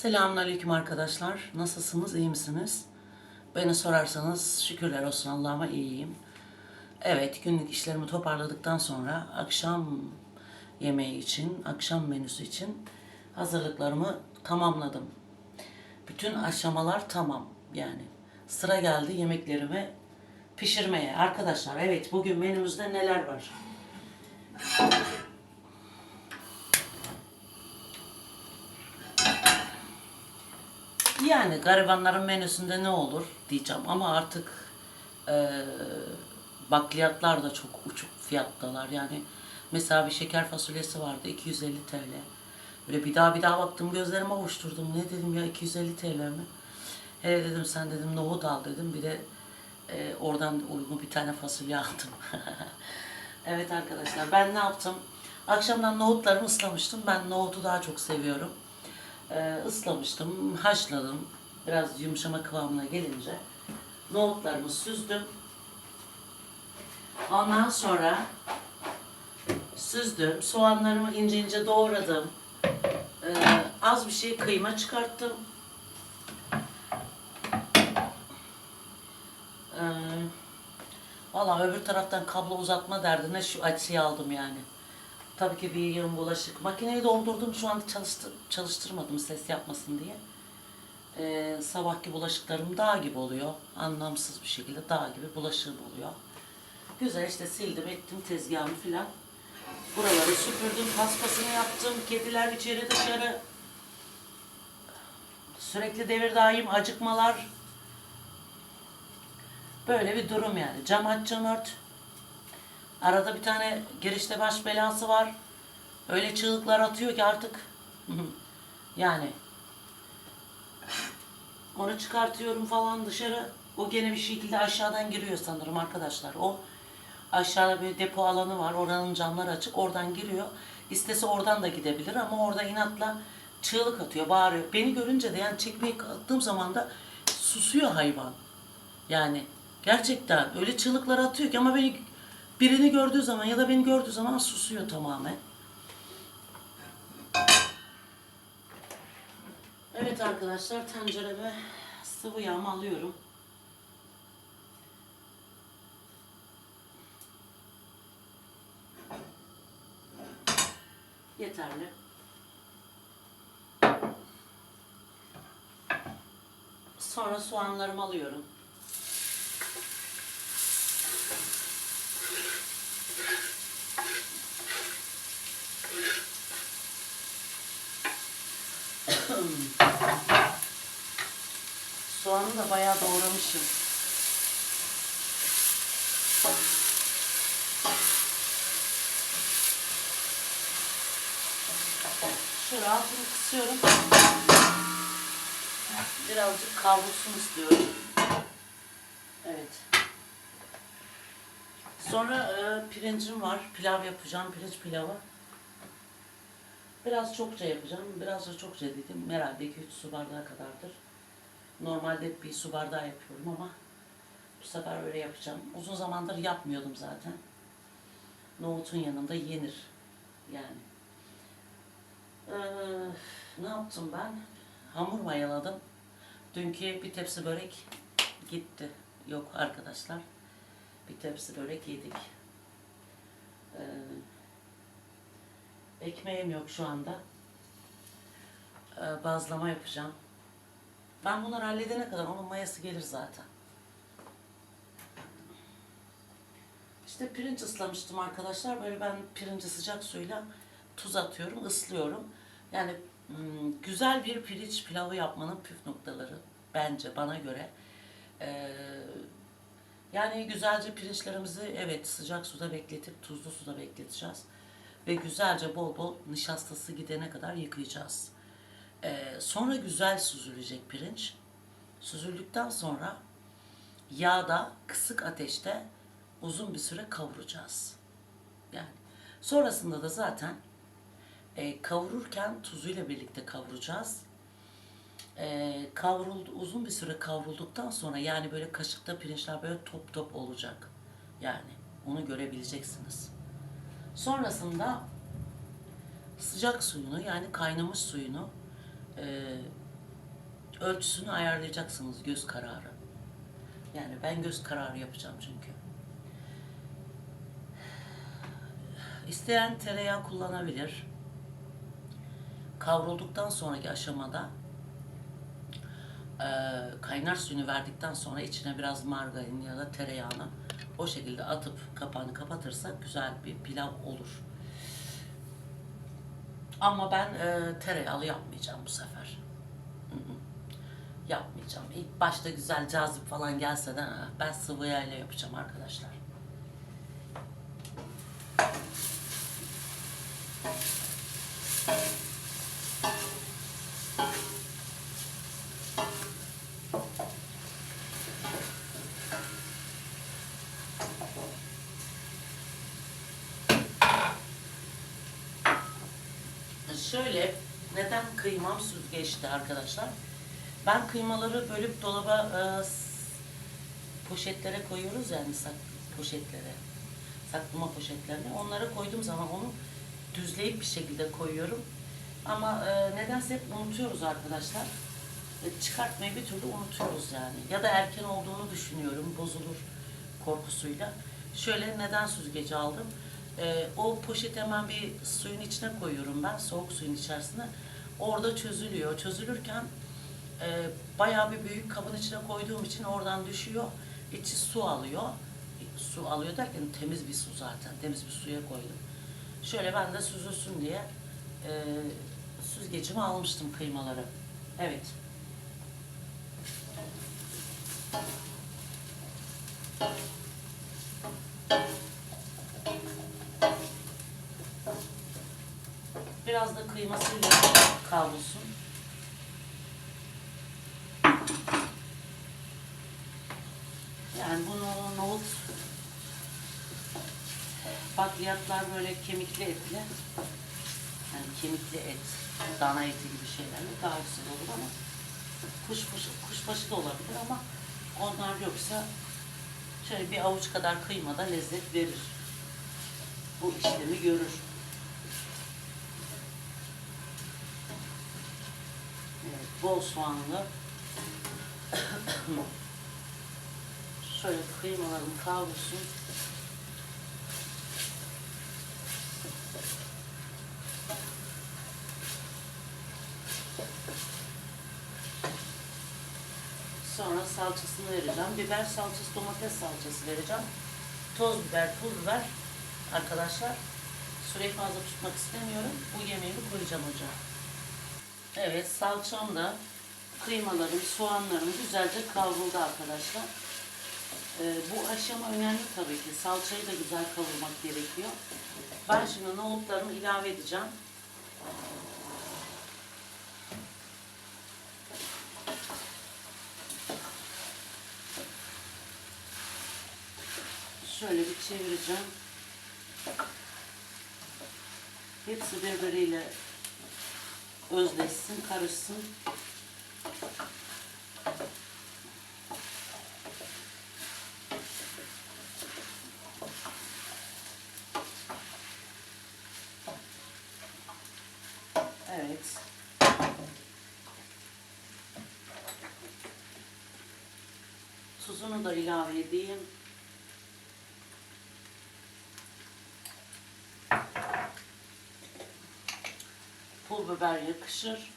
Selamünaleyküm arkadaşlar. Nasılsınız? iyi misiniz? Beni sorarsanız şükürler olsun Allah'ıma iyiyim. Evet, günlük işlerimi toparladıktan sonra akşam yemeği için, akşam menüsü için hazırlıklarımı tamamladım. Bütün aşamalar tamam yani. Sıra geldi yemeklerimi pişirmeye. Arkadaşlar evet bugün menümüzde neler var? Yani garibanların menüsünde ne olur diyeceğim ama artık eee bakliyatlar da çok uçuk fiyattalar. Yani mesela bir şeker fasulyesi vardı 250 TL. Böyle bir daha bir daha baktım gözlerime ovuşturdum. Ne dedim ya 250 TL mi? Hele dedim sen dedim nohut al dedim. Bir de eee, oradan uygun bir tane fasulye aldım. evet arkadaşlar ben ne yaptım? Akşamdan nohutlarımı ıslamıştım. Ben nohutu daha çok seviyorum e, ıslamıştım, haşladım. Biraz yumuşama kıvamına gelince nohutlarımı süzdüm. Ondan sonra süzdüm. Soğanlarımı ince ince doğradım. E, az bir şey kıyma çıkarttım. E, Valla öbür taraftan kablo uzatma derdine şu açıyı aldım yani. Tabii ki bir yığın bulaşık. Makineyi doldurdum şu an çalıştır, çalıştırmadım ses yapmasın diye. Ee, sabahki bulaşıklarım dağ gibi oluyor. Anlamsız bir şekilde dağ gibi bulaşığım oluyor. Güzel işte sildim ettim tezgahımı filan. Buraları süpürdüm, paspasını yaptım. Kediler içeri dışarı. Sürekli devir daim acıkmalar. Böyle bir durum yani. Cam aç cam ört. Arada bir tane girişte baş belası var. Öyle çığlıklar atıyor ki artık. yani. Onu çıkartıyorum falan dışarı. O gene bir şekilde aşağıdan giriyor sanırım arkadaşlar. O aşağıda bir depo alanı var. Oranın camları açık. Oradan giriyor. İstese oradan da gidebilir ama orada inatla çığlık atıyor, bağırıyor. Beni görünce de yani çekmeye kalktığım zaman da susuyor hayvan. Yani gerçekten öyle çığlıklar atıyor ki ama beni birini gördüğü zaman ya da beni gördüğü zaman susuyor tamamen. Evet arkadaşlar tencereme sıvı yağımı alıyorum. Yeterli. Sonra soğanlarımı alıyorum. Soğanı da bayağı doğramışım. Şöyle altını kısıyorum. Birazcık kavrulsun istiyorum. Evet. Sonra e, pirincim var. Pilav yapacağım. Pirinç pilavı. Biraz çokça yapacağım. Biraz da çokça dedim. Herhalde 2-3 su bardağı kadardır. Normalde bir su bardağı yapıyorum ama bu sefer öyle yapacağım. Uzun zamandır yapmıyordum zaten. Nohutun yanında yenir. Yani. Ee, ne yaptım ben? Hamur mayaladım. Dünkü bir tepsi börek gitti. Yok arkadaşlar. Bir tepsi börek yedik. Ee, ekmeğim yok şu anda. Ee, bazlama yapacağım. Ben bunları halledene kadar onun mayası gelir zaten. İşte pirinç ıslamıştım arkadaşlar. Böyle ben pirinci sıcak suyla tuz atıyorum, ıslıyorum. Yani hmm, güzel bir pirinç pilavı yapmanın püf noktaları bence bana göre. Ee, yani güzelce pirinçlerimizi evet sıcak suda bekletip tuzlu suda bekleteceğiz. Ve güzelce bol bol nişastası gidene kadar yıkayacağız. Ee, sonra güzel süzülecek pirinç. Süzüldükten sonra yağda kısık ateşte uzun bir süre kavuracağız. Yani sonrasında da zaten e, kavururken tuzuyla birlikte kavuracağız. E, kavruldu, uzun bir süre kavrulduktan sonra yani böyle kaşıkta pirinçler böyle top top olacak. Yani onu görebileceksiniz. Sonrasında sıcak suyunu yani kaynamış suyunu e, ölçüsünü ayarlayacaksınız göz kararı. Yani ben göz kararı yapacağım çünkü. İsteyen tereyağı kullanabilir. Kavrulduktan sonraki aşamada eee, kaynar suyunu verdikten sonra içine biraz margarin ya da tereyağını o şekilde atıp kapağını kapatırsak güzel bir pilav olur. Ama ben eee tereyağlı yapmayacağım bu sefer. Yapmayacağım. İlk başta güzel cazip falan gelse de ben sıvı yağıyla yapacağım arkadaşlar. Şöyle neden kıymam süzgeçti arkadaşlar? Ben kıymaları bölüp dolaba e, poşetlere koyuyoruz yani sak, poşetlere. Saklama poşetlerine. Onlara koyduğum zaman onu düzleyip bir şekilde koyuyorum. Ama e, nedense hep unutuyoruz arkadaşlar. E, çıkartmayı bir türlü unutuyoruz yani. Ya da erken olduğunu düşünüyorum. Bozulur korkusuyla. Şöyle neden süzgeci aldım? E, o poşeti hemen bir suyun içine koyuyorum ben. Soğuk suyun içerisine. Orada çözülüyor. Çözülürken e, bayağı bir büyük kabın içine koyduğum için oradan düşüyor. İçi su alıyor. Su alıyor derken temiz bir su zaten. Temiz bir suya koydum. Şöyle ben de süzülsün diye e, süzgecimi almıştım kıymaları. Evet. Biraz da kıymasıyla kavrulsun. Yani bunu nohut bakliyatlar böyle kemikli etli yani kemikli et, dana eti gibi şeylerle daha güzel olur ama kuşbaşı, kuşbaşı da olabilir ama onlar yoksa şöyle bir avuç kadar kıyma da lezzet verir. Bu işlemi görür. Evet, bol soğanlı. Şöyle kıymalarım kavrulsun. Sonra salçasını vereceğim. Biber salçası, domates salçası vereceğim. Toz biber, pul biber. Arkadaşlar süreyi fazla tutmak istemiyorum. Bu yemeğimi koyacağım ocağa. Evet salçam da kıymalarım, soğanlarım güzelce kavruldu arkadaşlar. Ee, bu aşama önemli tabii ki. Salçayı da güzel kavurmak gerekiyor. Ben şimdi nohutlarımı ilave edeceğim. Şöyle bir çevireceğim. Hepsi birbiriyle özleşsin, karışsın. Evet. Tuzunu da ilave edeyim. Biber yakışır.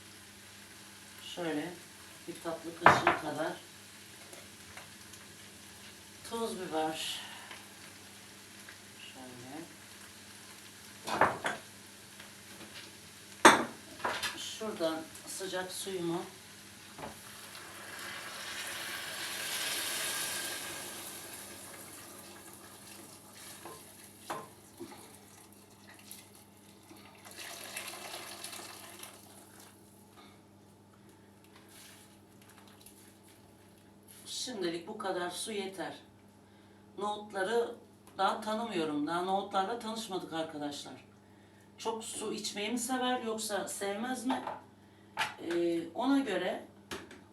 Şöyle bir tatlı kaşığı kadar. Toz biber. Şöyle. Şuradan sıcak suyumu Bu kadar su yeter. Nohutları daha tanımıyorum. Daha nohutlarla tanışmadık arkadaşlar. Çok su içmeyi mi sever yoksa sevmez mi? Ee, ona göre,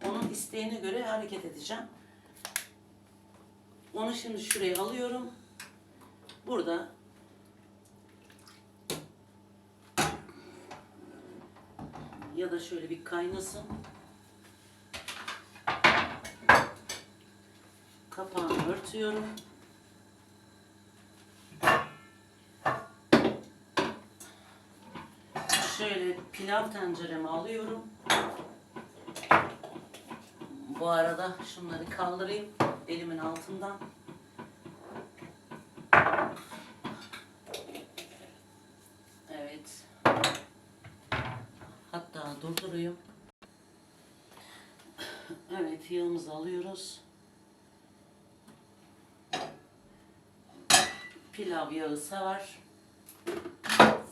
onun isteğine göre hareket edeceğim. Onu şimdi şuraya alıyorum. Burada ya da şöyle bir kaynasın. Kapağını örtüyorum. Şöyle pilav tenceremi alıyorum. Bu arada şunları kaldırayım elimin altından. Evet. Hatta durdurayım. Evet yağımızı alıyoruz. Pilav yağı sever.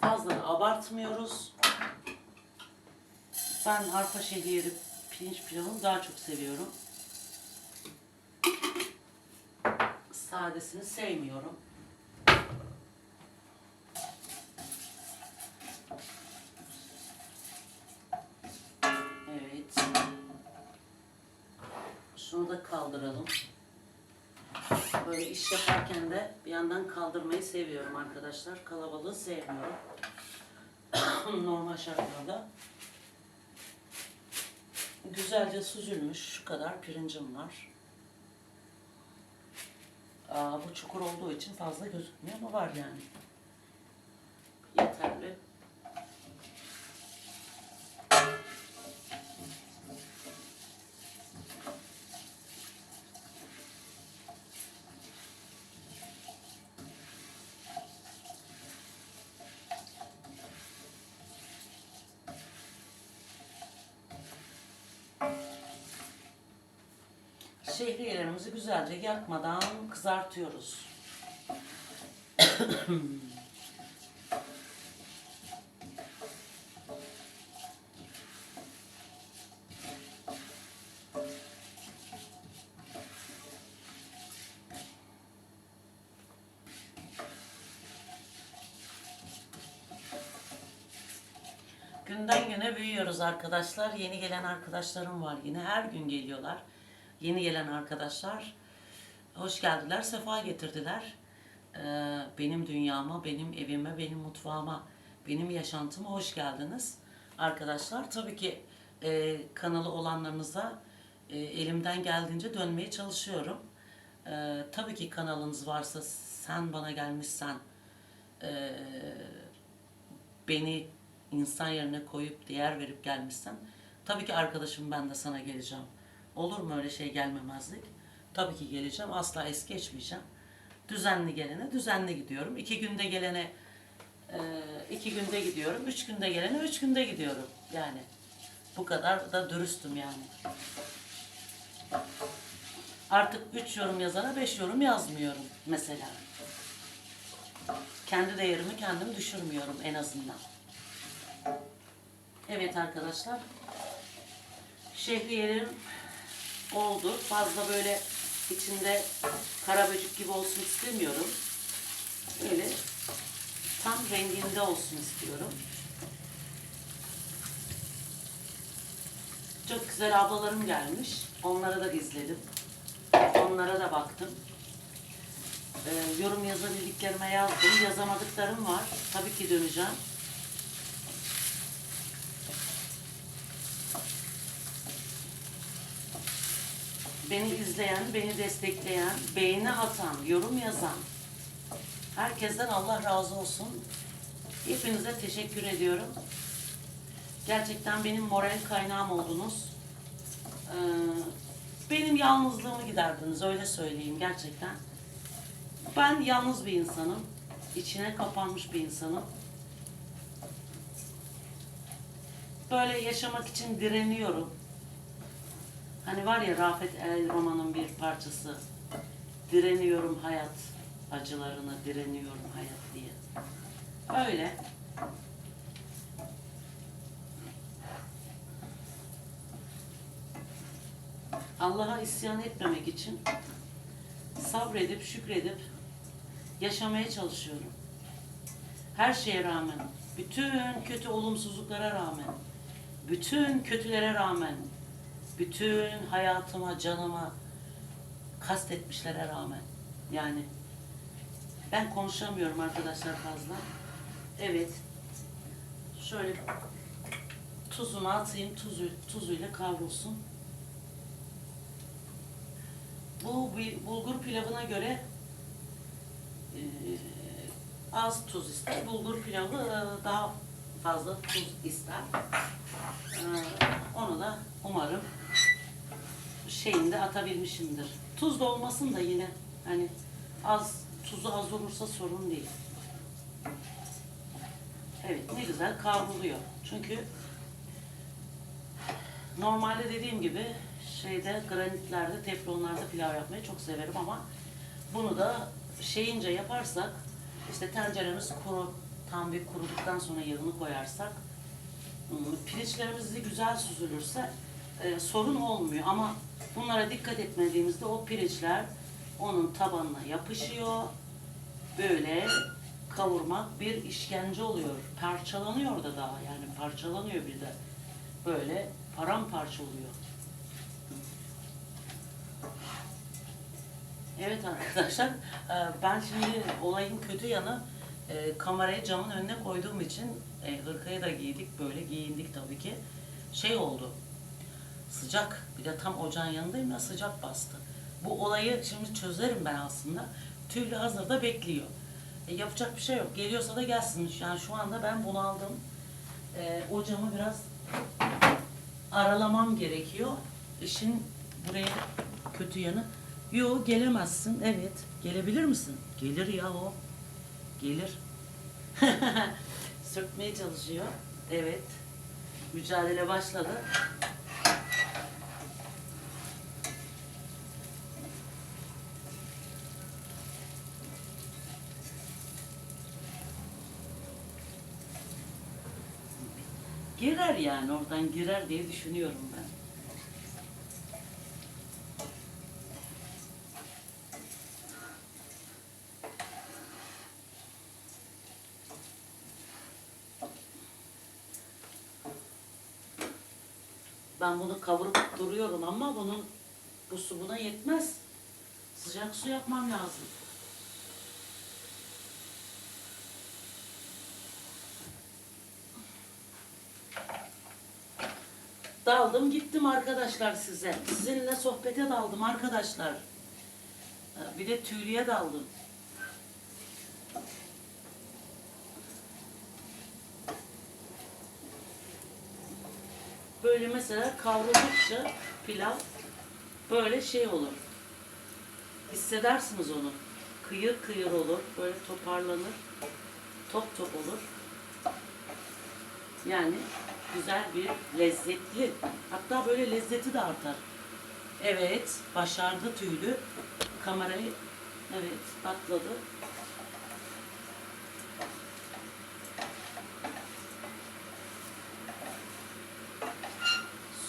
Fazla abartmıyoruz. Ben arpa şehriyeli pirinç pilavını daha çok seviyorum. Sadesini sevmiyorum. Evet. Şunu da kaldıralım. Böyle iş yaparken de bir yandan kaldırmayı seviyorum arkadaşlar. Kalabalığı sevmiyorum. Normal şartlarda. Güzelce süzülmüş. Şu kadar pirincim var. Aa, bu çukur olduğu için fazla gözükmüyor ama var yani. Yeterli. Şehriyelerimizi güzelce yakmadan kızartıyoruz. Günden güne büyüyoruz arkadaşlar. Yeni gelen arkadaşlarım var yine. Her gün geliyorlar. Yeni gelen arkadaşlar. Hoş geldiler, sefa getirdiler. Ee, benim dünyama, benim evime, benim mutfağıma, benim yaşantıma hoş geldiniz. Arkadaşlar tabii ki e, kanalı olanlarınıza e, elimden geldiğince dönmeye çalışıyorum. E, tabii ki kanalınız varsa sen bana gelmişsen e, beni insan yerine koyup değer verip gelmişsen tabii ki arkadaşım ben de sana geleceğim. Olur mu öyle şey gelmemezlik? Tabii ki geleceğim. Asla es geçmeyeceğim. Düzenli gelene düzenli gidiyorum. İki günde gelene e, iki günde gidiyorum. Üç günde gelene üç günde gidiyorum. Yani bu kadar da dürüstüm yani. Artık üç yorum yazana beş yorum yazmıyorum mesela. Kendi değerimi kendim düşürmüyorum en azından. Evet arkadaşlar. Şehriyelerim oldu. Fazla böyle içinde karaböcük gibi olsun istemiyorum. Böyle tam renginde olsun istiyorum. Çok güzel ablalarım gelmiş. Onlara da izledim. Onlara da baktım. Ee, yorum yazabildiklerime yazdım. Yazamadıklarım var. Tabii ki döneceğim. Beni izleyen, beni destekleyen, beğeni atan, yorum yazan herkesten Allah razı olsun. Hepinize teşekkür ediyorum. Gerçekten benim moral kaynağım oldunuz. Ee, benim yalnızlığımı giderdiniz, öyle söyleyeyim gerçekten. Ben yalnız bir insanım. içine kapanmış bir insanım. Böyle yaşamak için direniyorum. Hani var ya Rafet El Roman'ın bir parçası. Direniyorum hayat acılarına, direniyorum hayat diye. Öyle. Allah'a isyan etmemek için sabredip, şükredip yaşamaya çalışıyorum. Her şeye rağmen, bütün kötü olumsuzluklara rağmen, bütün kötülere rağmen, bütün hayatıma, canıma kastetmişlere rağmen. Yani ben konuşamıyorum arkadaşlar fazla. Evet. Şöyle tuzunu atayım, tuzu, tuzuyla kavrulsun. Bu bulgur pilavına göre e, az tuz ister. Bulgur pilavı e, daha fazla tuz ister. E, onu da umarım şeyinde atabilmişimdir. Tuz da olmasın da yine hani az tuzu az olursa sorun değil. Evet ne güzel kavruluyor. Çünkü normalde dediğim gibi şeyde granitlerde, teflonlarda pilav yapmayı çok severim ama bunu da şeyince yaparsak işte tenceremiz kuru, tam bir kuruduktan sonra yağını koyarsak ım, pirinçlerimiz güzel süzülürse e, sorun olmuyor ama bunlara dikkat etmediğimizde o pirinçler onun tabanına yapışıyor böyle kavurmak bir işkence oluyor. Parçalanıyor da daha yani parçalanıyor bir de. Böyle paramparça oluyor. Evet arkadaşlar, e, ben şimdi olayın kötü yanı e, kamerayı camın önüne koyduğum için e, hırkayı da giydik, böyle giyindik tabii ki. Şey oldu, sıcak, bir de tam ocağın yanındayım ya sıcak bastı. Bu olayı şimdi çözerim ben aslında. Tüylü hazırda bekliyor. E, yapacak bir şey yok. Geliyorsa da gelsin. Yani şu anda ben bunu aldım. E, o camı biraz aralamam gerekiyor. İşin buraya kötü yanı. Yo gelemezsin. Evet. Gelebilir misin? Gelir ya o. Gelir. Sürtmeye çalışıyor. Evet. Mücadele başladı. Girer yani oradan girer diye düşünüyorum ben. Ben bunu kavurup duruyorum ama bunun bu su buna yetmez. Sıcak su yapmam lazım. Daldım gittim arkadaşlar size. Sizinle sohbete daldım arkadaşlar. Ee, Bir de tüylüye daldım. Böyle mesela kavruldukça pilav böyle şey olur. Hissedersiniz onu. Kıyır kıyır olur, böyle toparlanır. Top top olur. Yani güzel bir lezzetli. Hatta böyle lezzeti de artar. Evet, başardı tüylü. Kamerayı evet patladı.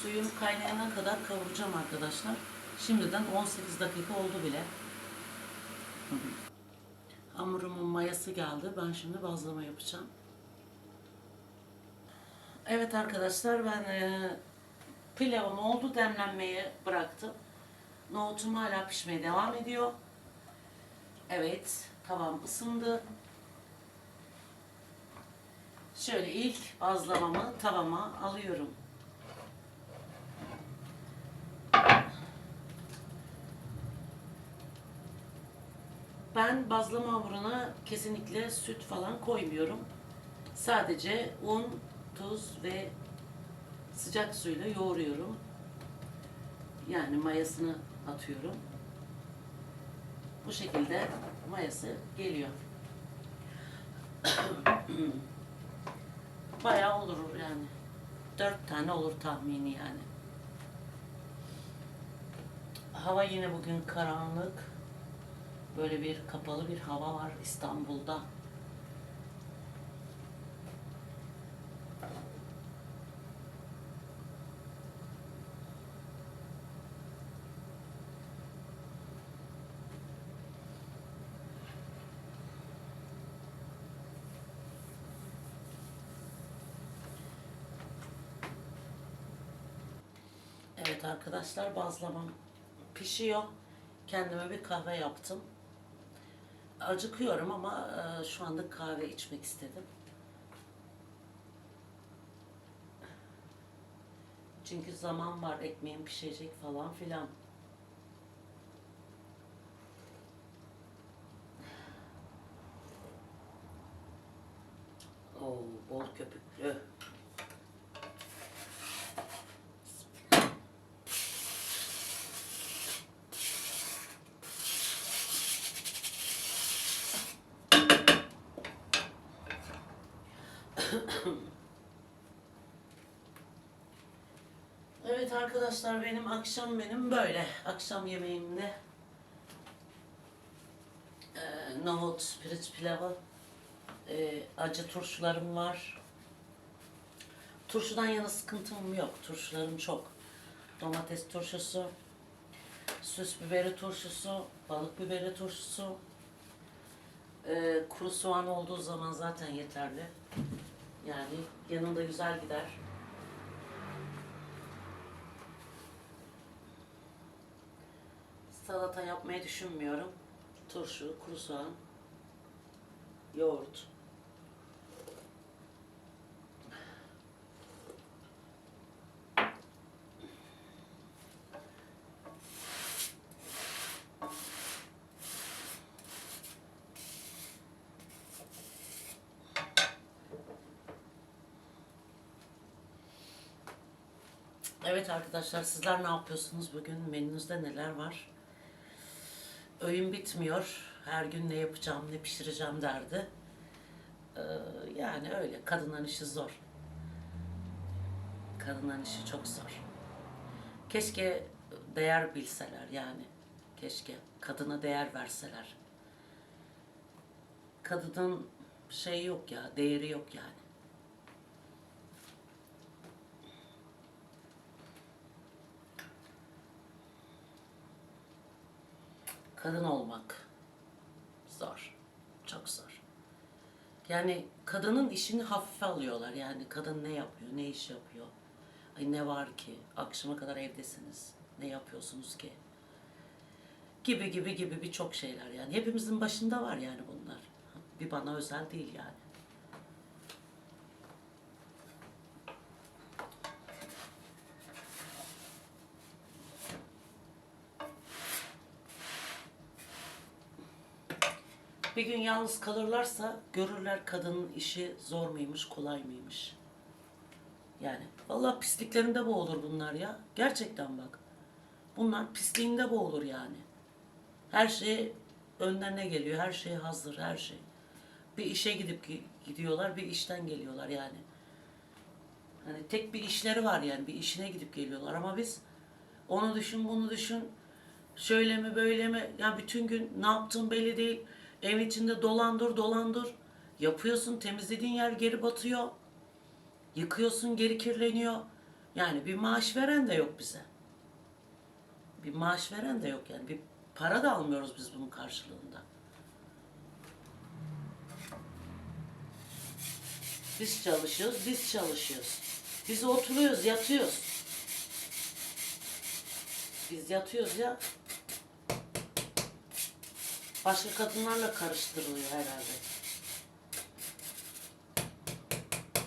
Suyum kaynayana kadar kavuracağım arkadaşlar. Şimdiden 18 dakika oldu bile. Hamurumun mayası geldi. Ben şimdi bazlama yapacağım. Evet arkadaşlar ben e, pilavım oldu demlenmeye bıraktım. Nohutum hala pişmeye devam ediyor. Evet tavam ısındı. Şöyle ilk bazlamamı tavama alıyorum. Ben bazlama hamuruna kesinlikle süt falan koymuyorum. Sadece un, tuz ve sıcak suyla yoğuruyorum. Yani mayasını atıyorum. Bu şekilde mayası geliyor. Bayağı olur yani. Dört tane olur tahmini yani. Hava yine bugün karanlık. Böyle bir kapalı bir hava var İstanbul'da. Evet arkadaşlar bazlamam pişiyor. Kendime bir kahve yaptım. Acıkıyorum ama e, şu anda kahve içmek istedim. Çünkü zaman var ekmeğim pişecek falan filan. Oo, bol köpüklü. Arkadaşlar benim akşam benim böyle. Akşam yemeğimde e, nohut, pirinç pilavı, e, acı turşularım var. Turşudan yana sıkıntım yok. Turşularım çok. Domates turşusu, süs biberi turşusu, balık biberi turşusu. E, kuru soğan olduğu zaman zaten yeterli. Yani yanında güzel gider. Salata yapmayı düşünmüyorum. Turşu, kuru soğan, yoğurt. Evet arkadaşlar sizler ne yapıyorsunuz bugün? Menünüzde neler var? Öğün bitmiyor. Her gün ne yapacağım, ne pişireceğim derdi. Ee, yani öyle. Kadınların işi zor. Kadınların işi çok zor. Keşke değer bilseler yani. Keşke kadına değer verseler. Kadının şey yok ya, değeri yok yani. Kadın olmak zor. Çok zor. Yani kadının işini hafife alıyorlar. Yani kadın ne yapıyor, ne iş yapıyor? Ay ne var ki? Akşama kadar evdesiniz. Ne yapıyorsunuz ki? Gibi gibi gibi birçok şeyler yani. Hepimizin başında var yani bunlar. Bir bana özel değil yani. Bir gün yalnız kalırlarsa görürler kadının işi zor muymuş, kolay mıymış. Yani vallahi pisliklerinde boğulur bunlar ya. Gerçekten bak. Bunlar pisliğinde boğulur yani. Her şey önlerine geliyor, her şey hazır, her şey. Bir işe gidip gi- gidiyorlar, bir işten geliyorlar yani. Hani tek bir işleri var yani, bir işine gidip geliyorlar ama biz onu düşün, bunu düşün, şöyle mi böyle mi, ya bütün gün ne yaptığın belli değil. Evin içinde dolandır dolandır. Yapıyorsun, temizlediğin yer geri batıyor. Yıkıyorsun, geri kirleniyor. Yani bir maaş veren de yok bize. Bir maaş veren de yok yani. Bir para da almıyoruz biz bunun karşılığında. Biz çalışıyoruz, biz çalışıyoruz. Biz oturuyoruz, yatıyoruz. Biz yatıyoruz ya. Başka kadınlarla karıştırılıyor herhalde.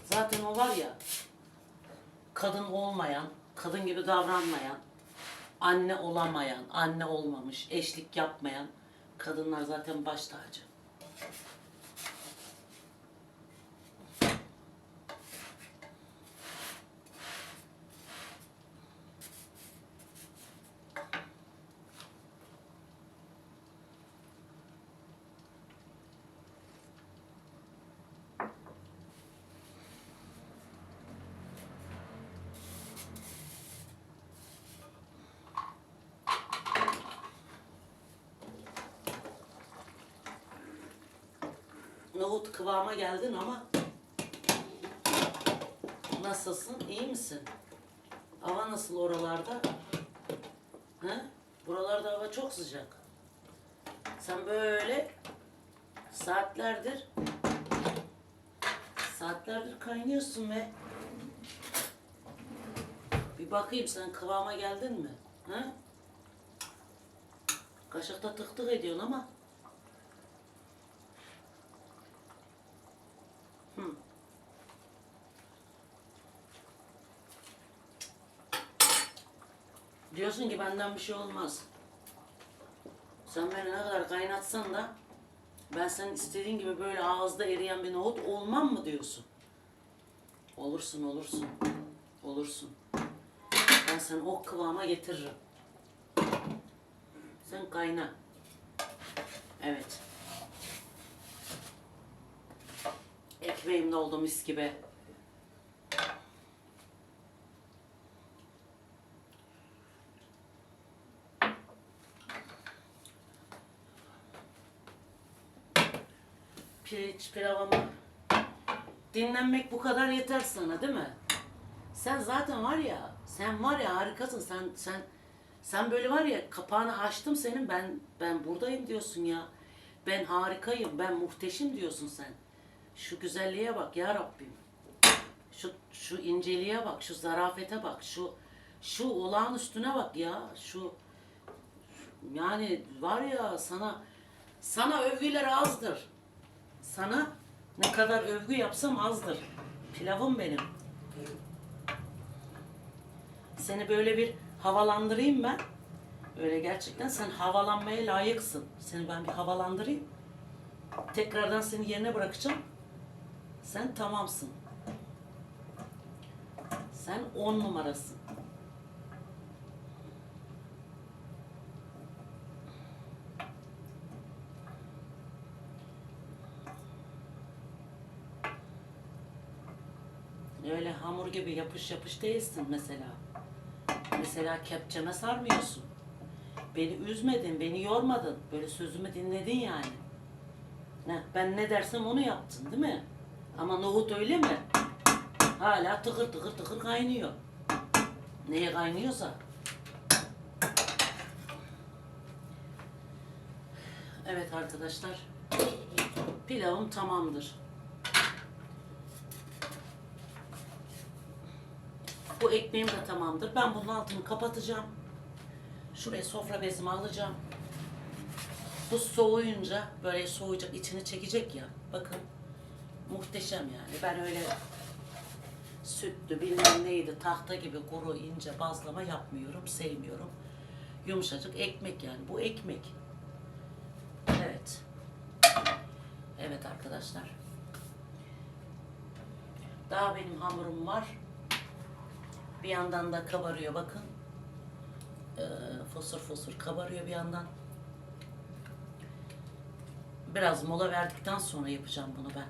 Zaten o var ya, kadın olmayan, kadın gibi davranmayan, anne olamayan, anne olmamış, eşlik yapmayan kadınlar zaten baş tacı. Nohut kıvama geldin ama nasılsın? İyi misin? Hava nasıl oralarda? He? Buralarda hava çok sıcak. Sen böyle saatlerdir saatlerdir kaynıyorsun ve bir bakayım sen kıvama geldin mi? He? Kaşıkta tık tık ediyorsun ama Hı. Diyorsun ki benden bir şey olmaz. Sen beni ne kadar kaynatsan da ben senin istediğin gibi böyle ağızda eriyen bir nohut olmam mı diyorsun? Olursun olursun. Olursun. Ben seni o kıvama getiririm. Sen kayna. Evet. Ekmeğim de oldu mis gibi. Pirinç pilavımı dinlenmek bu kadar yeter sana değil mi? Sen zaten var ya, sen var ya harikasın. Sen sen sen böyle var ya kapağını açtım senin ben ben buradayım diyorsun ya. Ben harikayım, ben muhteşem diyorsun sen. Şu güzelliğe bak ya Rabbim. Şu şu inceliğe bak, şu zarafete bak, şu şu olağan üstüne bak ya. Şu yani var ya sana sana övgüler azdır. Sana ne kadar övgü yapsam azdır. Pilavım benim. Seni böyle bir havalandırayım ben. Öyle gerçekten sen havalanmaya layıksın. Seni ben bir havalandırayım. Tekrardan seni yerine bırakacağım. Sen tamamsın. Sen on numarasın. Öyle hamur gibi yapış yapış değilsin mesela. Mesela kepçeme sarmıyorsun. Beni üzmedin, beni yormadın. Böyle sözümü dinledin yani. Ne, ben ne dersem onu yaptın değil mi? Ama nohut öyle mi? Hala tıkır tıkır tıkır kaynıyor. Neye kaynıyorsa. Evet arkadaşlar. Pilavım tamamdır. Bu ekmeğim de tamamdır. Ben bunun altını kapatacağım. Şuraya sofra bezimi alacağım. Bu soğuyunca böyle soğuyacak, içini çekecek ya. Bakın muhteşem yani. Ben öyle sütlü bilmem neydi tahta gibi kuru ince bazlama yapmıyorum, sevmiyorum. Yumuşacık ekmek yani. Bu ekmek. Evet. Evet arkadaşlar. Daha benim hamurum var. Bir yandan da kabarıyor bakın. Ee, fosur fosur kabarıyor bir yandan. Biraz mola verdikten sonra yapacağım bunu ben.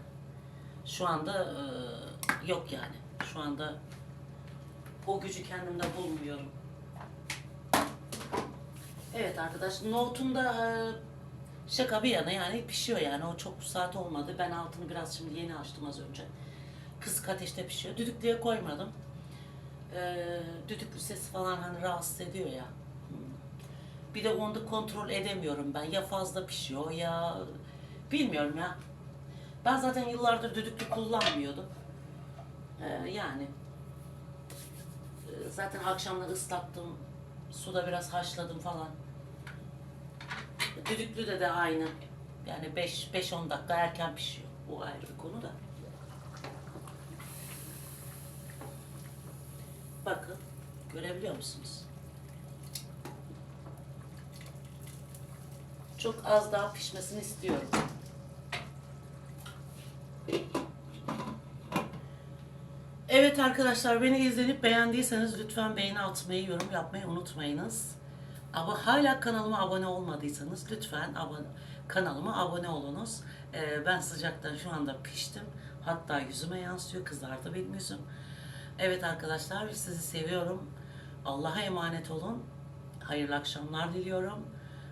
Şu anda e, yok yani. Şu anda o gücü kendimde bulmuyorum. Evet arkadaş, nohutun da e, şaka bir yana yani pişiyor yani. O çok saat olmadı. Ben altını biraz şimdi yeni açtım az önce. Kısık ateşte pişiyor. Düdüklüye koymadım. E, düdüklü sesi falan hani rahatsız ediyor ya. Bir de onu da kontrol edemiyorum ben. Ya fazla pişiyor ya bilmiyorum ya. Ben zaten yıllardır düdüklü kullanmıyordum. Ee, yani e, zaten akşamları ıslattım. Suda biraz haşladım falan. Düdüklü de de aynı. Yani 5-10 dakika erken pişiyor. O ayrı bir konu da. Bakın görebiliyor musunuz? Çok az daha pişmesini istiyorum. Evet arkadaşlar beni izlenip beğendiyseniz lütfen beğeni atmayı, yorum yapmayı unutmayınız. Ama hala kanalıma abone olmadıysanız lütfen abone, kanalıma abone olunuz. Ee, ben sıcaktan şu anda piştim. Hatta yüzüme yansıyor, kızardı benim yüzüm. Evet arkadaşlar sizi seviyorum. Allah'a emanet olun. Hayırlı akşamlar diliyorum.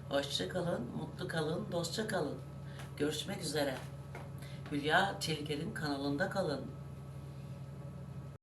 Hoşça kalın, mutlu kalın, dostça kalın. Görüşmek üzere. Hülya Çeliker'in kanalında kalın.